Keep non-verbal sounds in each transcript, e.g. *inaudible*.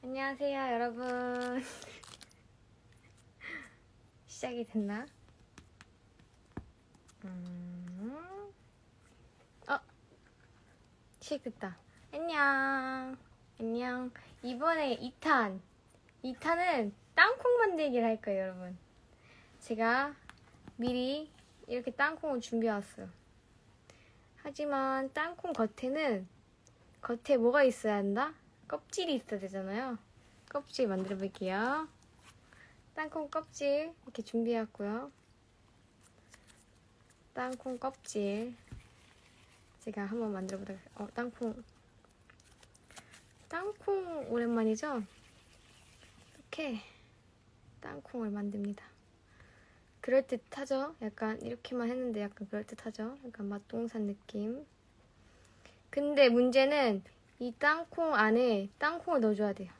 안녕하세요, 여러분. *laughs* 시작이 됐나? 음. 어, 시작됐다. 안녕. 안녕. 이번에 2탄. 2탄은 땅콩 만들기를 할 거예요, 여러분. 제가 미리 이렇게 땅콩을 준비해 왔어요. 하지만 땅콩 겉에는 겉에 뭐가 있어야 한다? 껍질이 있어야 되잖아요. 껍질 만들어 볼게요. 땅콩 껍질 이렇게 준비해왔고요. 땅콩 껍질 제가 한번 만들어 보도록 어 땅콩 땅콩 오랜만이죠? 이렇게 땅콩을 만듭니다. 그럴듯하죠? 약간 이렇게만 했는데 약간 그럴듯하죠? 약간 맛동산 느낌. 근데 문제는 이 땅콩 안에 땅콩을 넣어줘야 돼요.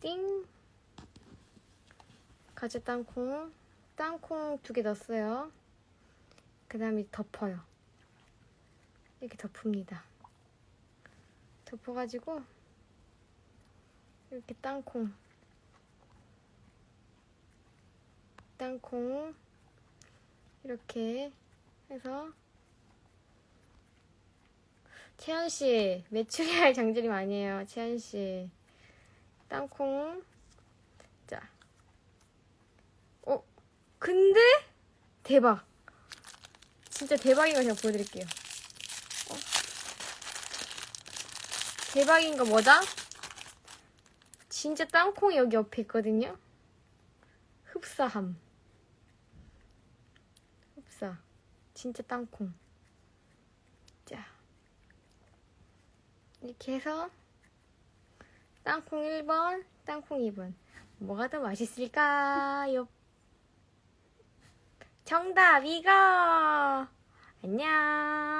띵. 가재 땅콩. 땅콩 두 개 넣었어요. 그 다음에 덮어요. 이렇게 덮습니다. 덮어가지고 이렇게 땅콩. 땅콩. 이렇게 해서 채연 씨, 매출이 할 장조림 아니에요. 채연 씨. 땅콩. 자. 어, 근데 대박. 진짜 대박인 거 제가 보여드릴게요. 어? 대박인 거 뭐다? 진짜 땅콩이 여기 옆에 있거든요. 흡사함. 흡사. 진짜 땅콩. 이렇게 해서 땅콩 1번, 땅콩 2번. 뭐가 더 맛있을까요? 정답 이거! 안녕!